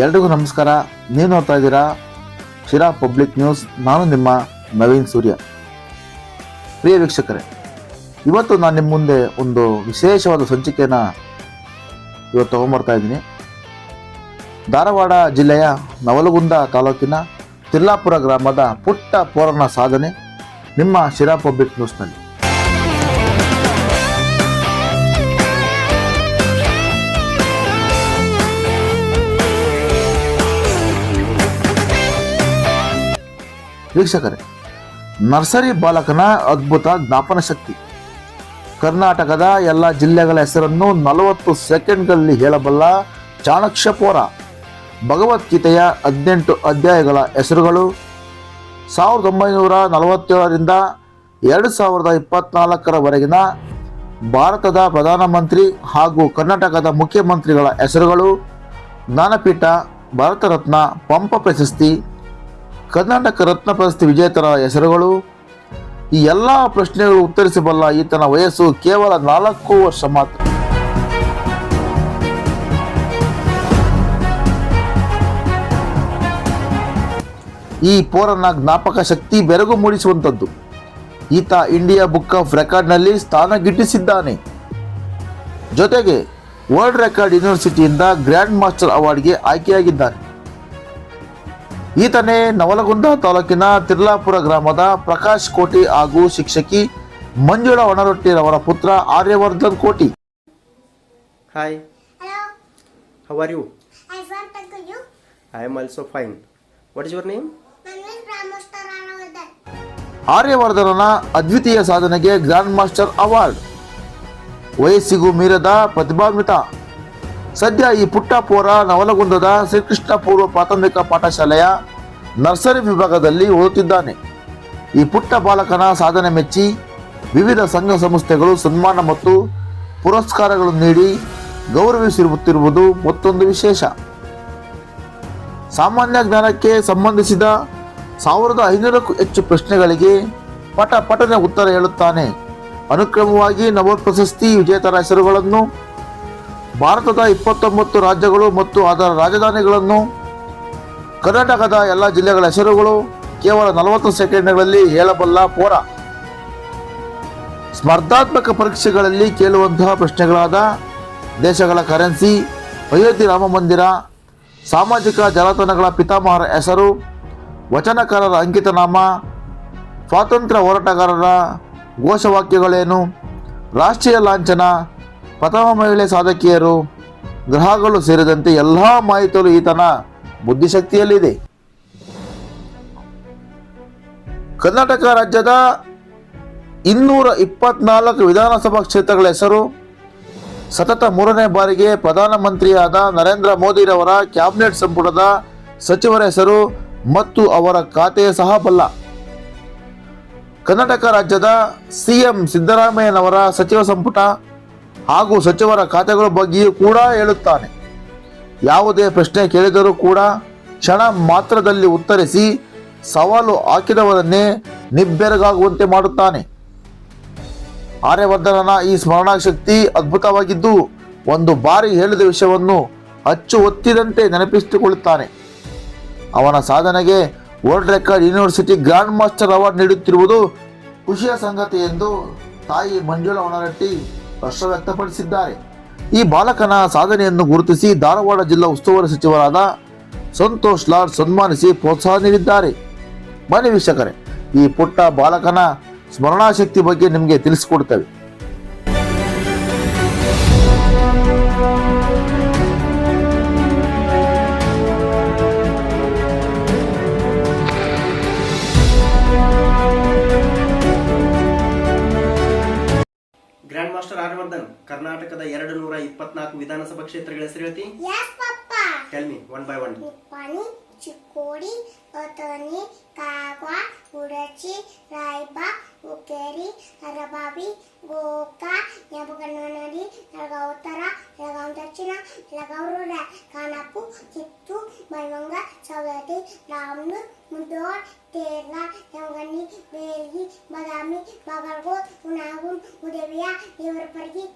ಎಲ್ರಿಗೂ ನಮಸ್ಕಾರ. ನೀವು ನೋಡ್ತಾ ಇದ್ದೀರಾ ಶಿರಾ ಪಬ್ಲಿಕ್ ನ್ಯೂಸ್. ನಾನು ನಿಮ್ಮ ನವೀನ್ ಸೂರ್ಯ. ಪ್ರಿಯ ವೀಕ್ಷಕರೇ, ಇವತ್ತು ನಾನು ನಿಮ್ಮ ಮುಂದೆ ಒಂದು ವಿಶೇಷವಾದ ಸಂಚಿಕೆಯನ್ನು ಇವತ್ತು ತೊಗೊಂಬರ್ತಾ ಇದ್ದೀನಿ. ಧಾರವಾಡ ಜಿಲ್ಲೆಯ ನವಲಗುಂದ ತಾಲೂಕಿನ ತಿಲ್ಲಾಪುರ ಗ್ರಾಮದ ಪುಟ್ಟ ಪೋರನ ಸಾಧನೆ ನಿಮ್ಮ ಶಿರಾ ಪಬ್ಲಿಕ್ ನ್ಯೂಸ್ನಲ್ಲಿ. ವೀಕ್ಷಕರೇ, ನರ್ಸರಿ ಬಾಲಕನ ಅದ್ಭುತ ಜ್ಞಾಪನ ಶಕ್ತಿ. ಕರ್ನಾಟಕದ ಎಲ್ಲ ಜಿಲ್ಲೆಗಳ ಹೆಸರನ್ನು ನಲವತ್ತು ಸೆಕೆಂಡ್ಗಳಲ್ಲಿ ಹೇಳಬಲ್ಲ ಚಾಣಕ್ಯ ಭಗವದ್ಗೀತೆಯ ಹದಿನೆಂಟು ಅಧ್ಯಾಯಗಳ ಹೆಸರುಗಳು, ಸಾವಿರದ ಒಂಬೈನೂರ ನಲವತ್ತೇಳರಿಂದ ಎರಡು ಸಾವಿರದ ಇಪ್ಪತ್ನಾಲ್ಕರವರೆಗಿನ ಭಾರತದ ಪ್ರಧಾನಮಂತ್ರಿ ಹಾಗೂ ಕರ್ನಾಟಕದ ಮುಖ್ಯಮಂತ್ರಿಗಳ ಹೆಸರುಗಳು, ಜ್ಞಾನಪೀಠ ಭಾರತ ರತ್ನ ಪಂಪ ಪ್ರಶಸ್ತಿ ಕರ್ನಾಟಕ ರತ್ನ ಪ್ರಶಸ್ತಿ ವಿಜೇತರ ಹೆಸರುಗಳು. ಈ ಎಲ್ಲ ಪ್ರಶ್ನೆಗಳು ಉತ್ತರಿಸಬಲ್ಲ ಈತನ ವಯಸ್ಸು ಕೇವಲ ನಾಲ್ಕು ವರ್ಷ ಮಾತ್ರ. ಈ ಪೋರನ ಜ್ಞಾಪಕ ಶಕ್ತಿ ಬೆರಗು ಮೂಡಿಸುವಂಥದ್ದು. ಈತ ಇಂಡಿಯಾ ಬುಕ್ ಆಫ್ ರೆಕಾರ್ಡ್ನಲ್ಲಿ ಸ್ಥಾನ ಗಿಟ್ಟಿಸಿದ್ದಾನೆ. ಜೊತೆಗೆ ವರ್ಲ್ಡ್ ರೆಕಾರ್ಡ್ ಯೂನಿವರ್ಸಿಟಿಯಿಂದ ಗ್ರ್ಯಾಂಡ್ ಮಾಸ್ಟರ್ ಅವಾರ್ಡ್ಗೆ ಆಯ್ಕೆಯಾಗಿದ್ದಾನೆ ಈತನೇ ನವಲಗುಂದ ತಾಲೂಕಿನ ತಿರ್ಲಾಪುರ ಗ್ರಾಮದ ಪ್ರಕಾಶ್ ಕೋಟಿ ಹಾಗೂ ಶಿಕ್ಷಕಿ ಮಂಜುಳಾ ಒಣರೊಟ್ಟಿರವರ ಪುತ್ರ Aryavardhan Koti. Hi Hello, are you I am also fine what is your name ಆರ್ಯವರ್ಧನನ ಅದ್ವಿತೀಯ ಸಾಧನೆಗೆ ಗ್ರ್ಯಾಂಡ್ ಮಾಸ್ಟರ್ ಅವಾರ್ಡ್ ವಯಸ್ಸಿಗೂ ಮೀರದ ಪ್ರತಿಭಾನ್ವಿತ. ಸದ್ಯ ಈ ಪುಟ್ಟ ಪೋರ ನವಲಗುಂದದ ಶ್ರೀಕೃಷ್ಣ ಪೂರ್ವ ಪ್ರಾಥಮಿಕ ಪಾಠಶಾಲೆಯ ನರ್ಸರಿ ವಿಭಾಗದಲ್ಲಿ ಓದುತ್ತಿದ್ದಾನೆ. ಈ ಪುಟ್ಟ ಬಾಲಕನ ಸಾಧನೆ ಮೆಚ್ಚಿ ವಿವಿಧ ಸಂಘ ಸಂಸ್ಥೆಗಳು ಸನ್ಮಾನ ಮತ್ತು ಪುರಸ್ಕಾರಗಳನ್ನು ನೀಡಿ ಗೌರವಿಸಿರುತ್ತಿರುವುದು ಮತ್ತೊಂದು ವಿಶೇಷ. ಸಾಮಾನ್ಯ ಜ್ಞಾನಕ್ಕೆ ಸಂಬಂಧಿಸಿದ ಸಾವಿರದ ಐನೂರಕ್ಕೂ ಹೆಚ್ಚು ಪ್ರಶ್ನೆಗಳಿಗೆ ಪಟ ಪಟನೆ ಉತ್ತರ ಹೇಳುತ್ತಾನೆ. ಅನುಕ್ರಮವಾಗಿ ನವೋ ಪ್ರಶಸ್ತಿ ವಿಜೇತರ ಹೆಸರುಗಳನ್ನು ಭಾರತದ ಇಪ್ಪತ್ತೊಂಬತ್ತು ರಾಜ್ಯಗಳು ಮತ್ತು ಅದರ ರಾಜಧಾನಿಗಳನ್ನು ಕರ್ನಾಟಕದ ಎಲ್ಲ ಜಿಲ್ಲೆಗಳ ಹೆಸರುಗಳು ಕೇವಲ ನಲವತ್ತು ಸೆಕೆಂಡ್ಗಳಲ್ಲಿ ಹೇಳಬಲ್ಲ ಪೋರ. ಸ್ಪರ್ಧಾತ್ಮಕ ಪರೀಕ್ಷೆಗಳಲ್ಲಿ ಕೇಳುವಂತಹ ಪ್ರಶ್ನೆಗಳಾದ ದೇಶಗಳ ಕರೆನ್ಸಿ, ಅಯೋಧ್ಯೆ ರಾಮ ಮಂದಿರ, ಸಾಮಾಜಿಕ ಜಾಲತಾಣಗಳ ಪಿತಾಮಹರ ಹೆಸರು, ವಚನಕಾರರ ಅಂಕಿತನಾಮ, ಸ್ವಾತಂತ್ರ್ಯ ಹೋರಾಟಗಾರರ ಘೋಷವಾಕ್ಯಗಳೇನು, ರಾಷ್ಟ್ರೀಯ ಲಾಂಛನ ಪ್ರಥಮ ಮಹಿಳೆ ಸಾಧಕಿಯರು, ಗ್ರಹಗಳು ಸೇರಿದಂತೆ ಎಲ್ಲ ಮಾಹಿತಿಗಳು ಈತನ ಬುದ್ಧಿಶಕ್ತಿಯಲ್ಲಿದೆ. ಕರ್ನಾಟಕ ರಾಜ್ಯದ ಇನ್ನೂರ ಇಪ್ಪತ್ನಾಲ್ಕು ವಿಧಾನಸಭಾ ಕ್ಷೇತ್ರಗಳ ಹೆಸರು, ಸತತ ಮೂರನೇ ಬಾರಿಗೆ ಪ್ರಧಾನಮಂತ್ರಿಯಾದ ನರೇಂದ್ರ ಮೋದಿರವರ ಕ್ಯಾಬಿನೆಟ್ ಸಂಪುಟದ ಸಚಿವರ ಹೆಸರು ಮತ್ತು ಅವರ ಖಾತೆ ಸಹ ಬಲ್ಲ. ಕರ್ನಾಟಕ ರಾಜ್ಯದ ಸಿಎಂ ಸಿದ್ದರಾಮಯ್ಯನವರ ಸಚಿವ ಸಂಪುಟ ಹಾಗೂ ಸಚಿವರ ಖಾತೆಗಳ ಬಗ್ಗೆಯೂ ಕೂಡ ಹೇಳುತ್ತಾನೆ. ಯಾವುದೇ ಪ್ರಶ್ನೆ ಕೇಳಿದರೂ ಕೂಡ ಕ್ಷಣ ಮಾತ್ರದಲ್ಲಿ ಉತ್ತರಿಸಿ ಸವಾಲು ಹಾಕಿದವರನ್ನೇ ನಿಬ್ಬೆರಗಾಗುವಂತೆ ಮಾಡುತ್ತಾನೆ. ಆರ್ಯವರ್ಧನನ ಈ ಸ್ಮರಣಾ ಶಕ್ತಿ ಅದ್ಭುತವಾಗಿದ್ದು ಒಂದು ಬಾರಿ ಹೇಳಿದ ವಿಷಯವನ್ನು ಅಚ್ಚು ಒತ್ತಿದಂತೆ ನೆನಪಿಸಿಕೊಳ್ಳುತ್ತಾನೆ. ಅವನ ಸಾಧನೆಗೆ world record university grand master award ನೀಡುತ್ತಿರುವುದು ಖುಷಿಯ ಸಂಗತಿ ಎಂದು ತಾಯಿ ಮಂಜುಳಾ ಒಣರಟ್ಟಿ ಹರ್ಷ ವ್ಯಕ್ತಪಡಿಸಿದ್ದಾರೆ ಈ ಬಾಲಕನ ಸಾಧನೆಯನ್ನು ಗುರುತಿಸಿ ಧಾರವಾಡ ಜಿಲ್ಲಾ ಉಸ್ತುವಾರಿ ಸಚಿವರಾದ ಸಂತೋಷ್ ಲಾಲ್ ಸನ್ಮಾನಿಸಿ ಪ್ರೋತ್ಸಾಹ ನೀಡಿದ್ದಾರೆ. ಮನೆ ವೀಕ್ಷಕರೇ, ಈ ಪುಟ್ಟ ಬಾಲಕನ ಸ್ಮರಣಾಶಕ್ತಿ ಬಗ್ಗೆ ನಿಮಗೆ ತಿಳಿಸಿಕೊಡ್ತೇವೆ. ಕರ್ನಾಟಕದ ಎರಡು ನೂರ ಇಪ್ಪತ್ನಾಲ್ಕು ವಿಧಾನಸಭಾ ಕ್ಷೇತ್ರಗಳ ಹೆಸರು ಹೇಳ್ತಿ? ಕೆಲ್ಮಿ one by one Chikkodi Athani Kagwad Udachi Raybag Hukkeri Arabhavi Gokak ಯಬಗಣ್ಣನಲ್ಲಿ ಯಲಗಾವ್ ಉತ್ತರ ಯಲಗಾವ್ ದಕ್ಷಿಣ ಯಲಗಾವ್ ರೂಢ ಮೈಮಂಗ ಸವದಿ ರಾಮ್ನು ಮುದೋರ್ ತೇರ್ಲ ಯಮಗಣ್ಣಿ ಬೇಲ್ಗಿ ಬದಾಮಿ ಬಗಲ್ಗೋ ಉನಾಗುಂ ಉದೇವಿಯ ದೇವರ ಪರಿಗಿ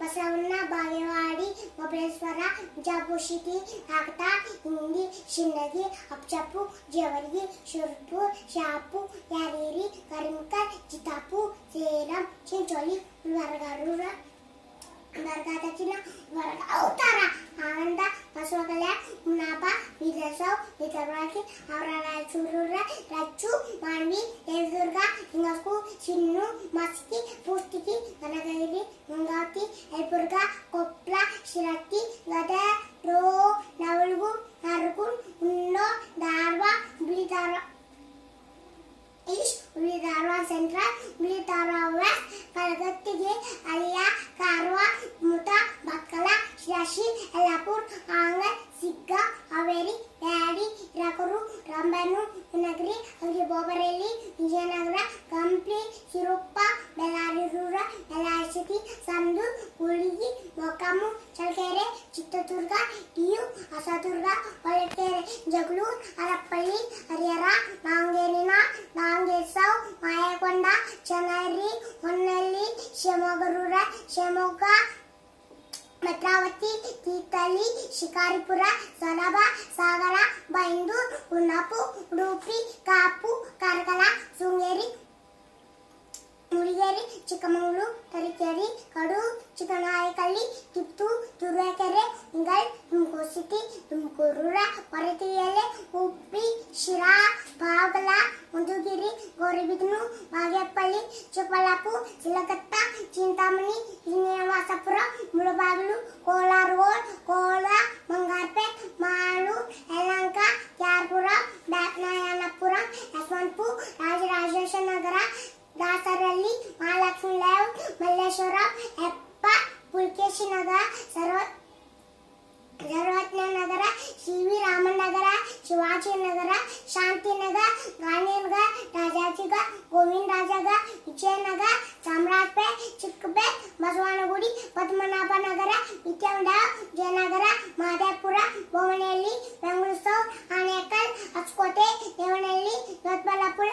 ಬಸವಣ್ಣ ಬಾಗೇವಾಡಿ ಮೊಬಲೇಶ್ವರ ಬಿಜಾಪುರ ಸಿಟಿ ನಾಗತಾ ಹಿಂದಿ ಶಿನ್ನಗಿ ಅಪ್ಚಪ್ಪು ಜೇವರ್ಗಿ ಶಿರ್ಪುರ್ ಶಾಪು ಯಾರೇರಿ ಕರಿಮಕರ್ ಚಿತ್ತಾಪು ಸೇರಂ ಚಿಂಚೋಳಿ ವರ್ಗಾರೂರ ವರ್ಗಾದಚಿನ ವರ್ಗ ಅವತಾರ ಆನಂದ ಬಸವ ಕಲ್ಯಾಣ వేసావు ఈ తర్వాతకి అవరాలు చూరుర్ర రచ్చు మాన్వి ఎదురుగా ఇంకొకు చిన్ను మస్కి పూర్తికి గనగగిరి ముంగాతి ఎదురుగా కొప్ల శిరక్కి గద రో నవలుగు నరుకు ఉన్నో దార్వా బిలిదార ఇష్ ఉలిదార్వా సెంట్రల్ ఉలిదార్వా కలగత్తిగి అలియా కార్వా ముత బక్కల శశి ఎలాపూర్ ఆ ಟಿಯು ಹೊಸದುರ್ಗ ಹೊಳಕೆರೆ ಜಗಳೂರು ಹರಪ್ಪಳ್ಳಿ ಹರಿಹರ ನಾಂಗೇರಿನ ನಾಂಗೇಸವ್ ಮಾಯಕೊಂಡ ಚನ್ನರಿ ಹೊನ್ನಳ್ಳಿ, ಶಿವಮೊಗ್ಗರೂರ, ಶಿವಮೊಗ್ಗ, ಭದ್ರಾವತಿ, ತೀರ್ಥಹಳ್ಳಿ, ಶಿಕಾರಿಪುರ, ಸೊರಬ, ಸಾಗರ, ಬೈಂದೂರು ಉನ್ನಪು ಉಡುಪಿ, ಕಾಪು, ಕಾರ್ಕಳ, ಶೃಂಗೇರಿ ಮುಡಿಗೇರಿ ಚಿಕ್ಕಮಗಳೂರು ತರೀಕೆರೆ ಕಡೂರು ಚಿಕ್ಕನಾಯಕಳ್ಳಿ ಕಿತ್ತೂರು ತುರುವೇಕೆರೆ ಇಂಗಲ್ ತುಮಕೂರು ಸಿಟಿ ತುಮಕೂರು ಹೊರತಿಗೆರೆ ಉಪ್ಪಿ ಶಿರಾ ಬಾಗಲ ಮಧುಗಿರಿ ಗೌರಿಬಿದನು ಬಾಗೇಪಳ್ಳಿ ಚಿಕ್ಕಬಳ್ಳಾಪುರ ಚಿಲಕತ್ತ ಚಿಂತಾಮಣಿ ಶ್ರೀನಿವಾಸಪುರ ಮುಳಬಾಗಿಲು ಕೋಲಾರ ರೋಡ್ ಕೋಲ ಮಂಗಾರಪೇಟ್ ಮಾಳು ಯಲಹಂಕ ಕ್ಯಾರ್ಪುರ ಬ್ಯಾಟ್ನಾಯನಪುರ ಯಶವಂತಪುರ ರಾಜರಾಜೇಶ್ವರ ನಗರ ದಾಸರಳ್ಳಿ ಮಹಾಲಕ್ಷ್ಮಿ ಲೇಔಟ್ ಮಲ್ಲೇಶ್ವರ ಹೆಪ್ಪ ಪುಲ್ಕೇಶಿ ನಗರ ಸರ್ವ ಸರ್ವಜ್ಞ ನಗರ ಸಿ ವಿ ರಾಮನ್ ನಗರ ಶಿವಾಜಿ ನಗರ ಶಾಂತಿನಗರ ರಾಜಾಜಿಗ ಗೋವಿಂದ ರಾಜಾಗ ವಿಜಯನಗರ, ಚಾಮರಾಜಪೇಟ್, ಚಿಕ್ಕಪೇಟ್, ಬಸವನಗುಡಿ ಪದ್ಮನಾಭ ನಗರ ವಿದ್ಯಾವಂಡ ಜಯನಗರ ಮಹದೇವಪುರ ಭುವನಹಳ್ಳಿ ಬೆಂಗಳೂರು ಆನೇಕಲ್, ಹೊಸಕೋಟೆ, ದೇವನಹಳ್ಳಿ, ದೊಡ್ಡಬಳ್ಳಾಪುರ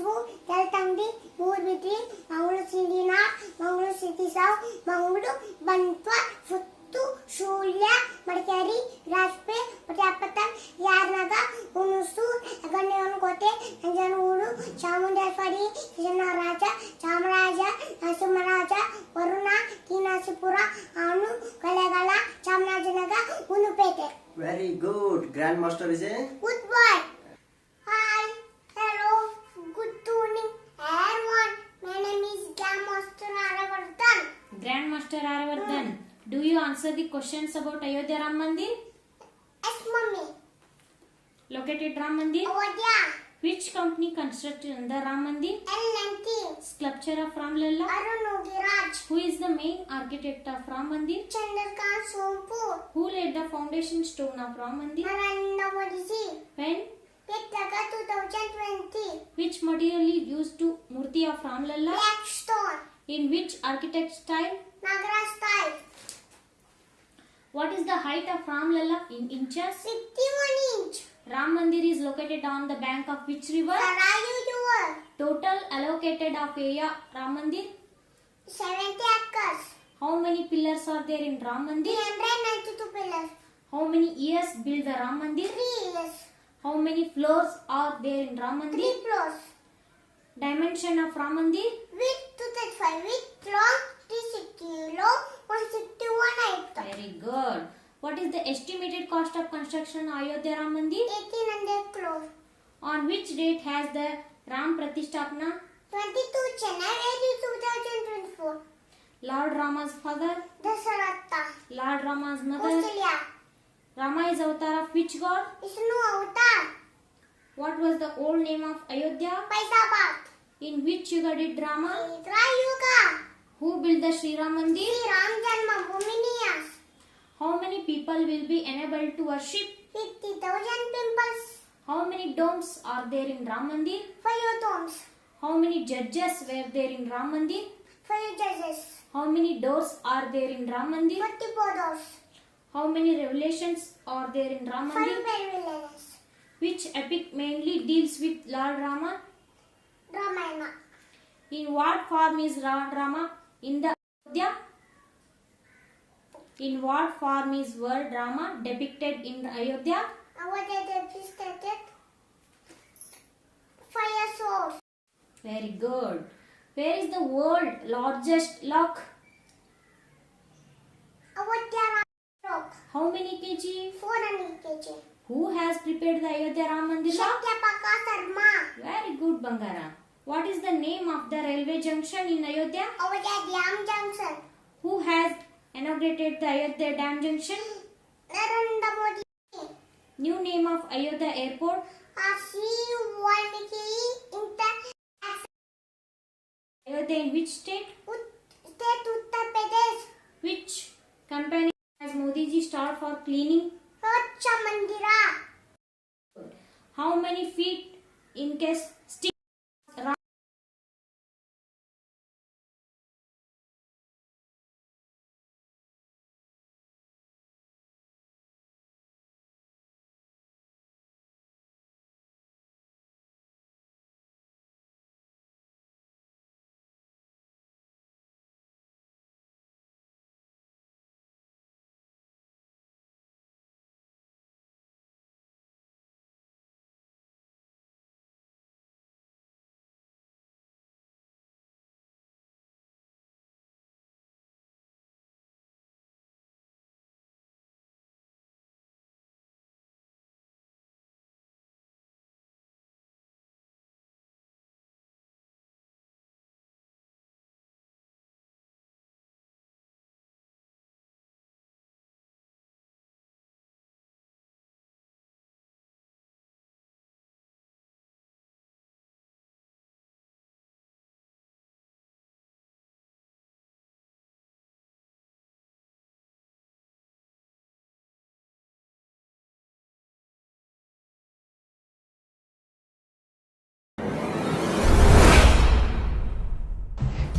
ಸಕಲೇಶಪುರ ತೆಲತಂಗಡಿ ಮೂರ್ಬಿದ್ರಿ ಮಂಗಳೂರು ಸಿಟಿನ ಮಂಗಳೂರು ಸಿಟಿ ಸಾವ್ ಮಂಗಳೂರು ಬಂಟ್ವ ಸುತ್ತು ಶೂಲ್ಯ ಮಡಿಕೇರಿ ರಾಜಪೆ ಪಟ್ಯಾಪತ್ತನ್ ಯಾರ್ನಗ ಹುಣಸೂರು ಗಣ್ಯವನಕೋಟೆ ನಂಜನಗೂಡು ಚಾಮುಂಡೇಶ್ವರಿ ಕೃಷ್ಣರಾಜ ಚಾಮರಾಜ ನರಸಿಂಹರಾಜ ವರುಣ ಕೀನಾಸಿಪುರ ಅವನು ಕೊಲೆಗಳ Chamarajanagar ಹುಣಪೇಟೆ very good grand master is Grand Master Aravardhan, do you answer the questions about Ayodhya Ram Mandir? Yes, mommy. Located Ram Mandir? Ayodhya. Which company constructed the Ram Mandir? L19. Sculpture of Ram Lalla? Arun Ogiraj. Who is the main architect of Ram Mandir? Chandrakant Sompur. Who laid the foundation stone of Ram Mandir? Narendra Modi. When? Pitaka 2020. Which material is used to Murti of Ram Lalla? In which architect style? Nagara style. What is the height of Ram Lalla in inches? 51 inch. Ram Mandir is located on the bank of which river? Sarayu Jewel. Total allocated of area Ram Mandir? 70 acres. How many pillars are there in Ram Mandir? 392 pillars. How many years built the Ram Mandir? 3 years. How many floors are there in Ram Mandir? 3 Mandir? floors. Dimension of Ram Mandir? Width 235, width long 360, long 161 height. Very good. What is the estimated cost of construction Ayodhya Ram Mandir? 1800 crore. On which date has the Ram Pratisthapana? 22 January 2024. Lord Rama's father, Dasaratha. Lord Rama's mother. Australia. Rama is avatar of which god? Vishnu Avatar. What was the old name of Ayodhya? Faizabad. In which yuga did Rama? Hidra Yuga. Who built the Sri Ram Mandir? Sri Ram Janma Bhoomi Niyas. How many people will be enabled to worship? 50,000 pimples. How many domes are there in Ram Mandir? Five domes. How many judges were there in Ram Mandir? Five judges. How many doors are there in Ram Mandir? 44 doors. How many revelations are there in Ram Mandir? Five revelations. Which epic mainly deals with Lord Rama? Ramayana. In what form is Lord Rama in the Ayodhya? In what form is word Rama depicted in the Ayodhya? And what are the demonstrated? Fire source. Very good. Where is the world largest lock? Are rock? How many kg? 400 kg. Who has prepared the Ayodhya Ram Mandir lock? Shatyapaka Sarma. Very good, Bangara. What is the name of the railway junction in Ayodhya? There, Dam Junction. Who has inaugurated the Ayodhya Dam Junction? Narendra Modi. New name of Ayodhya Airport? Asi Walmiki Inter Ayodhya in which state? State Uttar Pradesh. Which company has Modi ji started for cleaning? Racha Mandira. How many feet in case